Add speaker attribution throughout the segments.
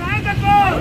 Speaker 1: నాయకత్వం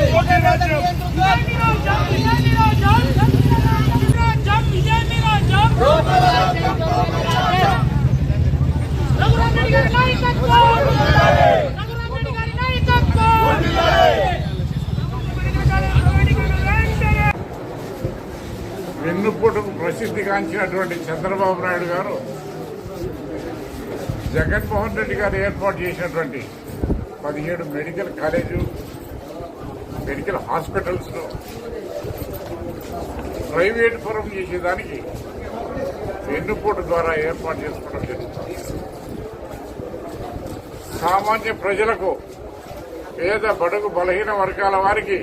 Speaker 1: చంద్రబాబు
Speaker 2: వెన్నుపోటుకు ప్రసిద్ధిగాంచినటువంటి చంద్రబాబు నాయుడు గారు జగన్మోహన్ రెడ్డి గారు ఏర్పాటు చేసినటువంటి పదిహేడు medical college medical hospitals private పరం చేసేదానికి వెన్నుపూట ద్వారా ఏర్పాటు చేసుకోవడం జరుగుతుంది. సామాన్య ప్రజలకు పేద బడుగు బలహీన వర్గాల వారికి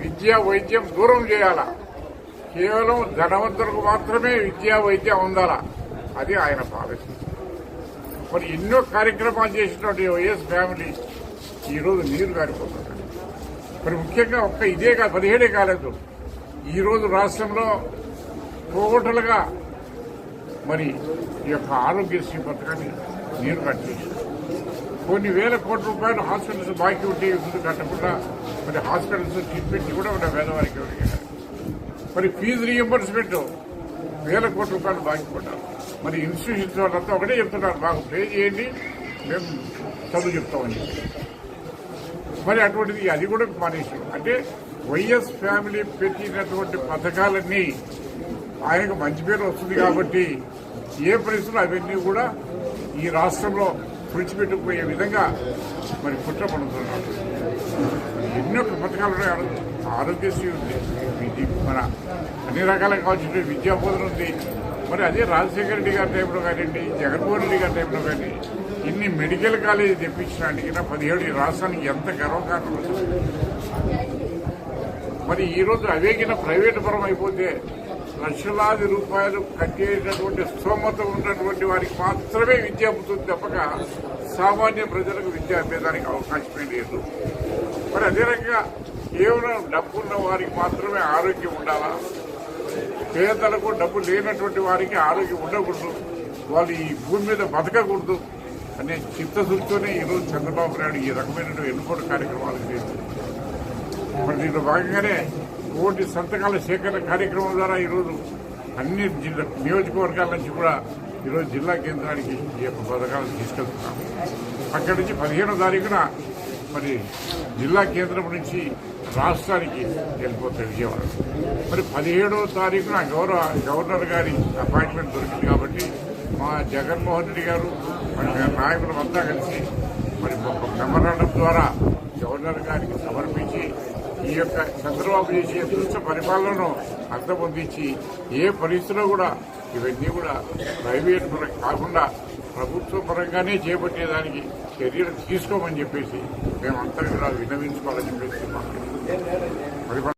Speaker 2: విద్యా వైద్యం దూరం చేయాలా? కేవలం ధనవంతులకు మాత్రమే విద్యా వైద్యం ఉండాలా అది ఆయన పాలసీ. మరి ఎన్నో కార్యక్రమాలు చేసినటువంటి వైఎస్ ఫ్యామిలీ ఈరోజు నీరు గారిపోతున్నారు మరి ముఖ్యంగా ఒక్క ఇదే కాదు పదిహేడే కాలేదు. ఈరోజు రాష్ట్రంలో టోటల్గా మరి ఈ యొక్క ఆరోగ్యశ్రీ పథకాన్ని నీరు కట్టేసి కొన్ని వేల కోట్ల రూపాయలు హాస్పిటల్స్ బాకీ ఉంటే ముందు కట్టకుండా మరి హాస్పిటల్స్ ట్రీట్మెంట్ కూడా మన పేదవారికి ఎవరికైనా మరి ఫీజు రీఎంబర్స్మెంట్ వేల కోట్ల రూపాయలు బాకీ పడ్డారు మరి ఇన్స్టిట్యూషన్స్ వాళ్ళంతా ఒకటే చెప్తున్నారు మాకు పే చేయండి మేము చదువు చెప్తామని. మరి అటువంటిది అది కూడా మానేసి అంటే వైఎస్ ఫ్యామిలీ పెట్టినటువంటి పథకాలన్నీ ఆయనకు మంచి పేరు వస్తుంది కాబట్టి ఏ పరిస్థితులు అవన్నీ కూడా ఈ రాష్ట్రంలో తుడిచిపెట్టుకుపోయే విధంగా మరి కుట్ర పడుతున్నాడు. ఎన్నో పథకాలు ఉన్నాయి. ఆరోగ్యశ్రీ ఉంది. మన అన్ని రకాలుగా కావాల్సిన విద్యా బోధన ఉంది. మరి అదే రాజశేఖర రెడ్డి గారి టైంలో కానివ్వండి జగన్మోహన్ రెడ్డి గారి టైంలో కానీ ఇన్ని మెడికల్ కాలేజీ తెప్పించడానికి పదిహేడు ఈ రాష్ట్రానికి ఎంత గర్వకారణం మరి ఈ రోజు అవేగిన ప్రైవేటు పరం అయిపోతే లక్షలాది రూపాయలు కట్టేటటువంటి స్తోమత ఉన్నటువంటి వారికి మాత్రమే విద్య అమ్ముతుంది తప్పక సామాన్య ప్రజలకు విద్య అమ్మేదానికి అవకాశమే లేదు. మరి అదే రకంగా కేవలం డబ్బున్న వారికి మాత్రమే ఆరోగ్యం ఉండాలా? పేదలకు డబ్బు లేనటువంటి వారికి ఆరోగ్యం ఉండకూడదు. వాళ్ళు ఈ భూమి మీద బతకకూడదు అనే చిత్తశుద్ధితోనే ఈరోజు చంద్రబాబు నాయుడు ఈ రకమైనటువంటి ఎన్నుకోట కార్యక్రమాలు చేస్తుంది మరి దీంట్లో భాగంగానే కోటి సంతకాల సేకరణ కార్యక్రమం ద్వారా ఈరోజు అన్ని జిల్లా నియోజకవర్గాల నుంచి కూడా ఈరోజు జిల్లా కేంద్రానికి ఈ యొక్క పథకాలను తీసుకెళ్తున్నాం అక్కడి నుంచి పదిహేనో తారీఖున మరి జిల్లా కేంద్రం నుంచి రాష్ట్రానికి వెళ్ళిపోతాయి విజయవాడ. మరి పదిహేడవ తారీఖున గౌరవ గవర్నర్ గారి అపాయింట్మెంట్ దొరికింది కాబట్టి మా జగన్మోహన్ రెడ్డి గారు మరి నాయకులంతా కలిసి మరి ఒక మెమరాండం ద్వారా గవర్నర్ గారికి సమర్పించి ఈ యొక్క చంద్రబాబు చేసే దుష్ట పరిపాలనను అర్థపొందించి ఏ పరిస్థితిలో కూడా ఇవన్నీ కూడా ప్రైవేట్ పరం కాకుండా ప్రభుత్వ పరంగానే చేపట్టేదానికి చర్యలు తీసుకోమని చెప్పేసి మేమంతా కూడా విన్నవించుకోవాలని చెప్పేసి పరిపాలన